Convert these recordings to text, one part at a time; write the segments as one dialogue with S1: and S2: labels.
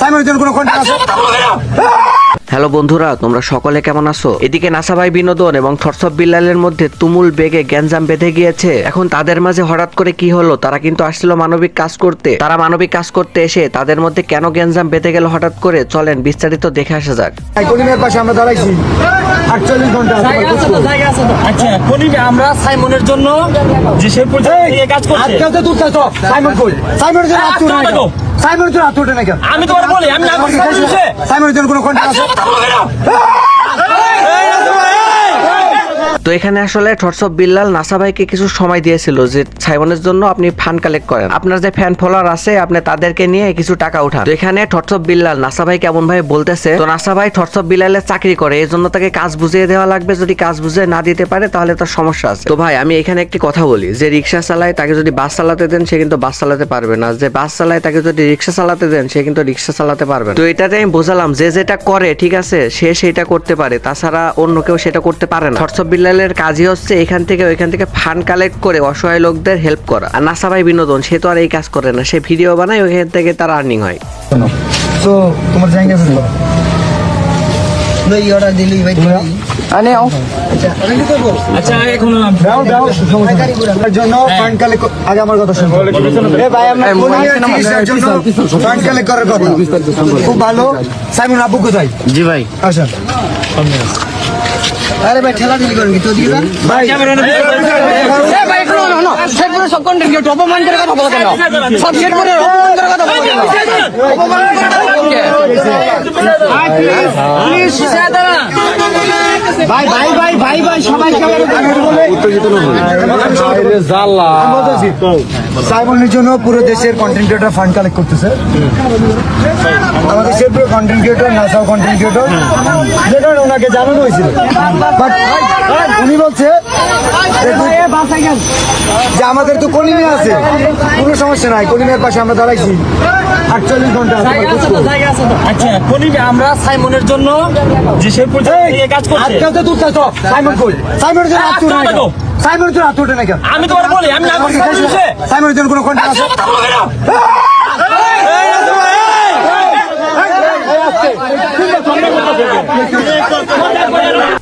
S1: সাইমনের কোনো কন্ট্যাক্ট আছে?
S2: হ্যালো বন্ধুরা তোমরা সকলে কেমন আছো? এদিকে নাসাভাই বিনোদন এবং থরসব বিল্লালের মধ্যে তুমুল বেগে গ্যাঞ্জাম বেঁধে গিয়েছে। এখন তাদের মাঝে হঠাৎ করে কি হলো তারা কিন্তু আসছিল মানবিক কাজ করতে। তারা মানবিক কাজ করতে এসে তাদের মধ্যে কেন গ্যাঞ্জাম বেঁধে গেল হঠাৎ করে? চলেন বিস্তারিত দেখে আসা যাক।
S1: কলিমের পাশে আমরা দাঁড়াইছি। আটচল্লিশ
S3: ঘণ্টা। আচ্ছা কলিমে আমরা সাইমনের জন্য যে সে কাজ করছে।
S1: আজকাল তো সাইমন কই? সাইমনের জন্য সাইমনের জন্য হাত উঠে না কেন?
S3: আমি তোমার বলি আমি না করছি
S1: সাইমনের জন্য কোনো কন্ট্যাক্ট আছে?
S2: তো এখানে আসলে থরসব বিল্লাল, নাসা ভাইকে কিছু সময় দিয়েছিল যে সাইমনের জন্য আপনি ফান্ড কালেক্ট করেন। আপনার যে ফ্যান ফলোয়ার আছে, আপনি তাদেরকে নিয়ে কিছু টাকা উঠান। তো এখানে থরসব বিল্লাল, নাসা ভাই কেমন ভাবে বলতেছে, তো নাসা ভাই থরসব বিল্লালের চাকরি করে এই জন্য তাকে কাজ বুঝিয়ে দেওয়া লাগবে। যদি কাজ বুঝিয়ে না দিতে পারে, তাহলে তার সমস্যা আছে। তো ভাই, আমি এখানে একটি কথা বলি, যে রিক্সা চালায় তাকে যদি বাস চালাতে দেন, সে কিন্তু বাস চালাতে পারবে না। যে বাস চালায় তাকে যদি রিক্সা চালাতে দেন, সে কিন্তু রিক্সা চালাতে পারবে তো এটাতে আমি বোঝালাম, যে যেটা করে, ঠিক আছে, সে সেটা করতে পারে। তাছাড়া অন্য কেউ সেটা করতে পারে না। থরসব বিল্লালের কাজই হচ্ছে এখান থেকে ওইখান থেকে ফান্ড কালেক্ট করে অসহায় লোকদের হেল্প করা। আর নাসা ভাই বিনোদন সে তো আর এই কাজ করে না। সে ভিডিও বানায় ওইখান থেকে তার আর্নিং হয়।
S1: তো তোমার জায়গা আছে তো?
S4: লই অর্ডার দিলি ভাই
S3: আচ্ছা। এখন
S1: দাও দাও। এর জন্য ফান্ড কালেক্ট আগে আমার কথা শুনুন এ ভাই আমরা কলিমের চিকিৎসার জন্য ফান্ড কালেক্ট করার কথা। খুব ভালো। সাইমন আব্বু কোথায়?
S4: জি ভাই।
S1: আসেন।
S4: আরে ভাই ঠেলা ঠেলি করেন কি তো দিবা
S1: ভাই
S4: এ ভাই একটু না না সেট সব কন্টেন্ট কি অপমান করে কথা বলতে না সব সেট অপমান করে কথা বলতে না অপমান করে কথা বলতে ভাই ভাই ভাই ভাই ভাই সবাই
S1: বলতেছি, সাইমনের জন্য পুরো দেশের কন্টেন্ট ক্রিয়েটর ফান্ড কালেক্ট করতেছে। আমাদের সে পুরো কন্টেন্ট ক্রিয়েটর নাসাও কন্টেন্ট ক্রিয়েটর যে কারণে ওনাকে জানানো হয়েছিল। বাট উনি বলছে যে আমাদের তো কলিমে আছে। কোনো সমস্যা নাই কলিমের পাশে আমরা দাঁড়াইছি। আটচল্লিশ
S3: ঘণ্টা। আচ্ছা কলিমে আমরা সাইমনের জন্য যে সে কাজ করছে।
S1: তো তুই তো সাইমন কই সাইমনের জন্য হাত তুলে না কেন? সাইমনের জন্য হাত তুলে নাকি
S3: আমি তোমার বলি আমি না করি।
S1: সাইমনের জন্য কোনো কন্ট্যাক্ট আছে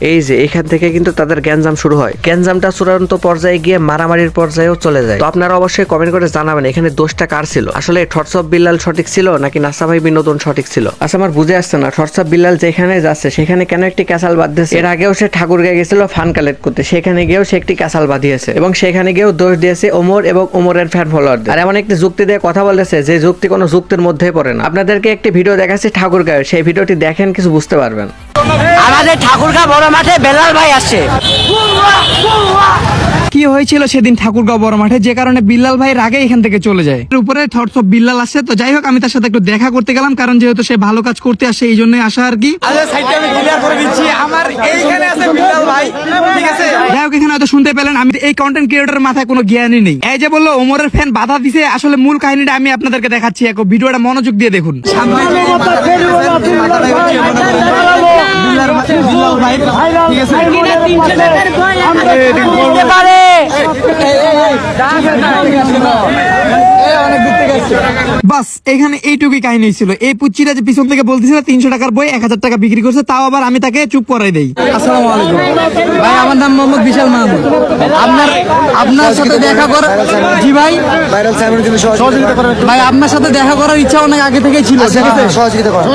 S2: এই যে এখান থেকে কিন্তু তাদের গ্যাঞ্জাম শুরু হয়। গ্যাঞ্জামটা চূড়ান্ত পর্যায়ে গিয়ে মারামারির পর্যায়েও চলে যায়। তো আপনারা অবশ্যই কমেন্ট করে জানাবেন এখানে দোষটা কার ছিল? আসলে থটসব বিল্লাল সঠিক ছিল নাকি নাসা ভাই বিনোদন সঠিক ছিল? আচ্ছা আমার বুঝে আসছে না। থটসব বিল্লাল যেখানে যাচ্ছে সেখানে কেন একটি ক্যাসাল বাঁধতেছে এর আগেও সে ঠাকুর গায়ে গেছিল ফান কালেক্ট করতে। সেখানে গিয়েও সে একটি ক্যাসাল বাঁধিয়েছে। এবং সেখানে গিয়েও দোষ দিয়েছে ওমর এবং ওমরের ফ্যান ফলোয়ারদের আর এমন একটি যুক্তি দিয়ে কথা বলেছে যে যুক্তি কোনো যুক্তির মধ্যেই পড়ে না। আপনাদেরকে একটি ভিডিও দেখাচ্ছি ঠাকুর গায়ে। সেই ভিডিওটি দেখেন কিছু বুঝতে পারবেন।
S4: আমাদের ঠাকুরগা বড় মাঠে বেলাল ভাই আসছে।
S5: কি হয়েছিল সেদিন ঠাকুরগাঁও বড় মাঠে? যে কারণে বিল্লাল ভাই আগে এখান থেকে চলে যায়। উপরে থটস অফ বিল্লাল আসছে। তো যাই হোক আমি তার সাথে একটু দেখা করতে গেলাম কারণ যেহেতু সে ভালো কাজ করতে আসে এই জন্যই আসা আর কি। যাই হোক এখানে হয়তো শুনতে পেলেন আমি এই কন্টেন্ট ক্রিয়েটরের মাথায় কোনো জ্ঞানই নেই। এই যে বলল ওমরের ফ্যান বাধা দিছে আসলে মূল কাহিনীটা আমি আপনাদেরকে দেখাচ্ছি। এখন ভিডিওটা মনোযোগ দিয়ে দেখুন। ভাই ঠিক আছে পারে বাস এখানে এইটুকুই কাহিনী ছিল। এই পুচ্ছিটা যে পিছন থেকে বলতেছিল তিনশো টাকার বই এক হাজার টাকা বিক্রি করছে তাও আবার আমি তাকে চুপ করাই দেই। আসসালামু আলাইকুম। ভাই আমার নাম মোহাম্মদ বিশাল মাহমুদ। আপনার আপনার সাথে দেখা কর জি ভাই। ভাই আপনার সাথে দেখা করার ইচ্ছা অনেক আগে থেকে ছিল।
S1: সহযোগিতা করার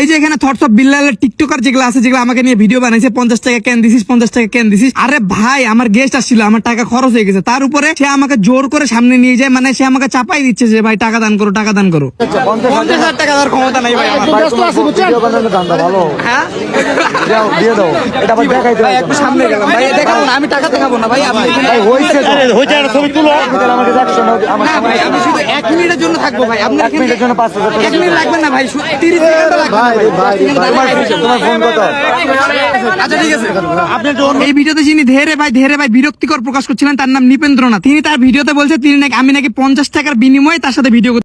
S5: এই যে এখানে থটস অফ বিল্লালের টিকটকার যেগুলো আছে যেগুলো আমাকে নিয়ে ভিডিও বানাইছে পঞ্চাশ টাকা কেন দিছিস পঞ্চাশ টাকা কেন দিছিস। আরে ভাই আমার গেস্ট আসছিল আমার টাকা খরচ হয়ে গেছে। তার উপরে সে আমাকে জোর করে সামনে নিয়ে যায় মানে সে আমাকে চাপাই দিচ্ছে যে ভাই টাকা দান করো টাকা দান করো। পঞ্চাশ হাজার টাকা দেওয়ার ক্ষমতা নাই ভাই আমার।
S1: ভিডিও বানানোর ধান্দা ভালো।
S5: হ্যাঁ?
S1: দাও, দিয়ে দাও। এটা আবার দেখাইতে
S5: ভাই
S1: হবে।
S5: একটু সামনে গেলাম। ভাই দেখাবো না আমি টাকা দেখাবো না ভাই আপনি
S1: ভাই, হয়েছে তো। তাহলে আমাকে দেখছ না, আমার
S5: না ভাই আমি শুধু এক মিনিটের জন্য থাকব ভাই। আপনার
S1: এক মিনিটের জন্য পাঁচ হাজার
S5: এক মিনিট লাগবে না ভাই তিরিশ লাগবে না
S1: ভাই, ভাই, ভাই,
S5: ভাই
S1: তোমার ফোন কত?
S5: আচ্ছা ঠিক আছে। এই ভিডিওতে যিনি ধেরে ভাই ধেরে ভাই বিরক্তিকর প্রকাশ করছিলেন তার নাম নিপেন্দ্রনাথ। তিনি তার ভিডিওতে বলছে তিনি নাকি আমি নাকি পঞ্চাশ টাকার বিনিময়ে তার সাথে ভিডিও